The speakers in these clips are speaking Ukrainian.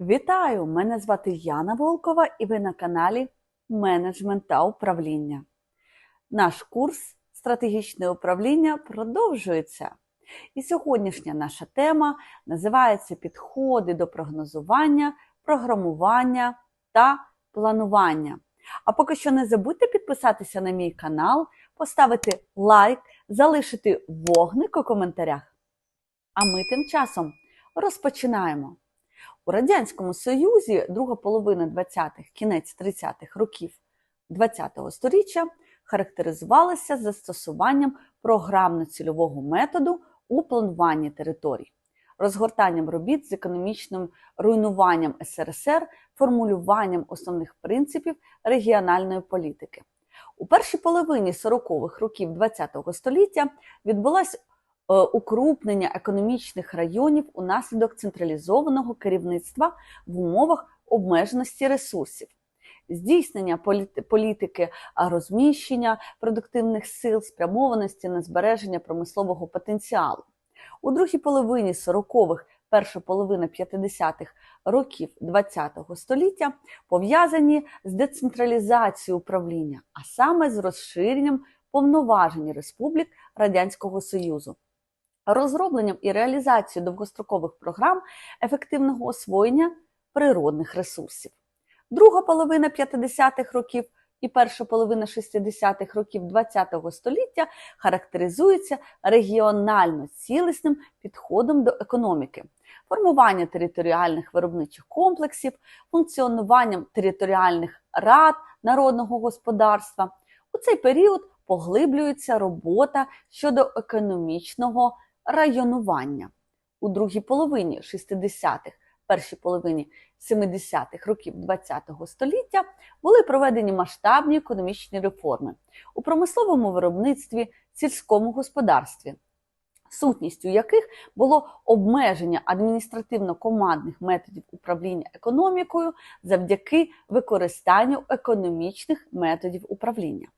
Вітаю! Мене звати Яна Волкова і ви на каналі Менеджмент та управління. Наш курс стратегічне управління продовжується. І сьогоднішня наша тема називається Підходи до прогнозування, програмування та планування. А поки що не забудьте підписатися на мій канал, поставити лайк, залишити вогник у коментарях. А ми тим часом розпочинаємо. У Радянському Союзі друга половина 20-х, кінець 30-х років ХХ століття характеризувалася застосуванням програмно-цільового методу у плануванні територій, розгортанням робіт з економічним руйнуванням СРСР, формулюванням основних принципів регіональної політики. У першій половині 40-х років ХХ століття відбулася укрупнення економічних районів унаслідок централізованого керівництва в умовах обмеженості ресурсів, здійснення політики розміщення продуктивних сил, спрямованості на збереження промислового потенціалу. У другій половині 40-х, перша половина 50-х років ХХ століття пов'язані з децентралізацією управління, а саме з розширенням повноважень республік Радянського Союзу розробленням і реалізацією довгострокових програм ефективного освоєння природних ресурсів. Друга половина 50-х років і перша половина 60-х років ХХ століття характеризується регіонально цілісним підходом до економіки, формування територіальних виробничих комплексів, функціонуванням територіальних рад народного господарства. У цей період поглиблюється робота щодо економічного районування. У другій половині 60-х, першій половині 70-х років ХХ століття були проведені масштабні економічні реформи у промисловому виробництві, сільському господарстві, сутністю яких було обмеження адміністративно-командних методів управління економікою завдяки використанню економічних методів управління.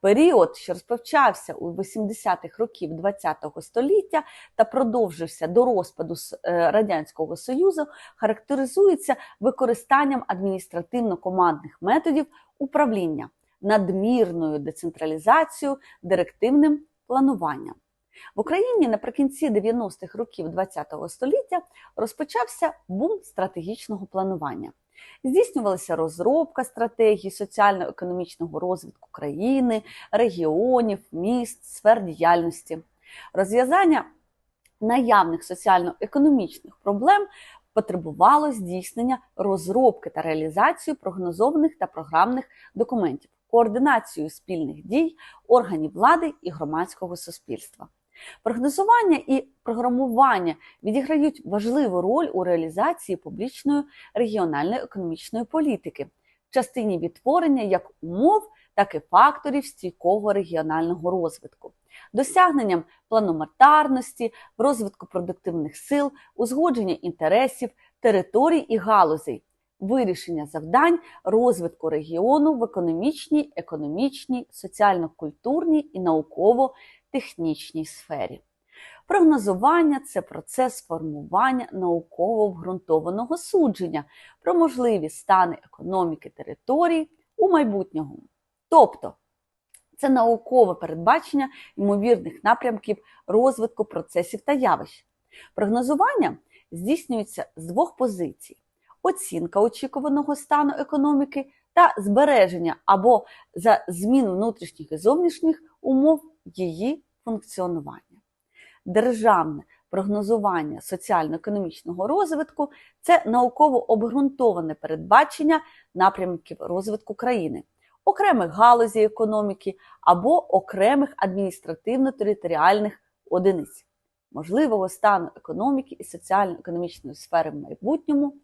Період, що розпочався у 80-х років ХХ століття та продовжився до розпаду е, Радянського Союзу, характеризується використанням адміністративно-командних методів управління, надмірною децентралізацією, директивним плануванням. В Україні наприкінці 90-х років ХХ століття розпочався бум стратегічного планування. Здійснювалася розробка стратегії соціально-економічного розвитку країни, регіонів, міст, сфер діяльності, розв'язання наявних соціально-економічних проблем потребувало здійснення розробки та реалізації прогнозованих та програмних документів, координацію спільних дій органів влади і громадського суспільства. Прогнозування і програмування відіграють важливу роль у реалізації публічної регіональної економічної політики в частині відтворення як умов, так і факторів стійкого регіонального розвитку, досягненням планоматарності, розвитку продуктивних сил, узгодження інтересів, територій і галузей. Вирішення завдань розвитку регіону в економічній, економічній, соціально-культурній і науково технічній сфері. Прогнозування це процес формування науково обґрунтованого судження про можливі стани економіки території у майбутньому. Тобто це наукове передбачення ймовірних напрямків розвитку процесів та явищ. Прогнозування здійснюється з двох позицій: оцінка очікуваного стану економіки та збереження або за змін внутрішніх і зовнішніх умов її функціонування. Державне прогнозування соціально-економічного розвитку це науково обґрунтоване передбачення напрямків розвитку країни, окремих галузей економіки або окремих адміністративно-територіальних одиниць, можливого стану економіки і соціально-економічної сфери в майбутньому,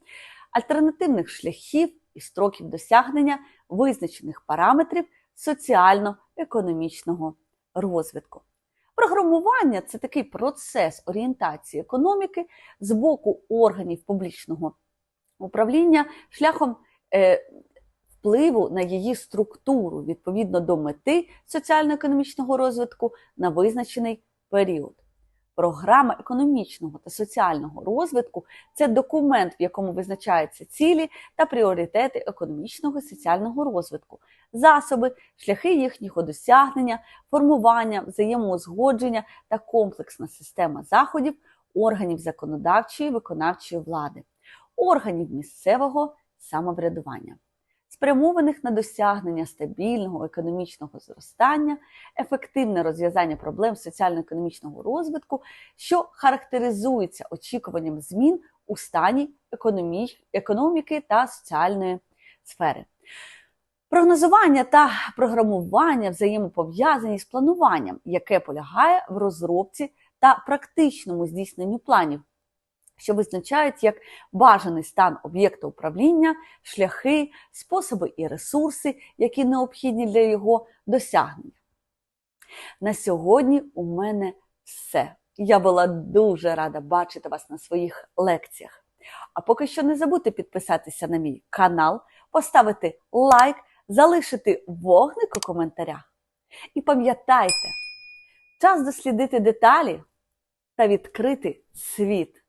альтернативних шляхів і строків досягнення визначених параметрів соціально-економічного розвитку. Програмування це такий процес орієнтації економіки з боку органів публічного управління шляхом е, впливу на її структуру відповідно до мети соціально-економічного розвитку на визначений період. Програма економічного та соціального розвитку. Це документ, в якому визначаються цілі та пріоритети економічного і соціального розвитку, засоби, шляхи їхнього досягнення, формування, взаємоузгодження та комплексна система заходів органів законодавчої виконавчої влади, органів місцевого самоврядування, спрямованих на досягнення стабільного економічного зростання, ефективне розв'язання проблем соціально-економічного розвитку, що характеризується очікуванням змін у стані економіки та соціальної сфери. Прогнозування та програмування взаємопов'язані з плануванням, яке полягає в розробці та практичному здійсненню планів, що визначають як бажаний стан об'єкта управління, шляхи, способи і ресурси, які необхідні для його досягнення. На сьогодні у мене все. Я була дуже рада бачити вас на своїх лекціях. А поки що не забудьте підписатися на мій канал, поставити лайк, залишити вогник у коментарях. І пам'ятайте, час дослідити деталі та відкрити світ.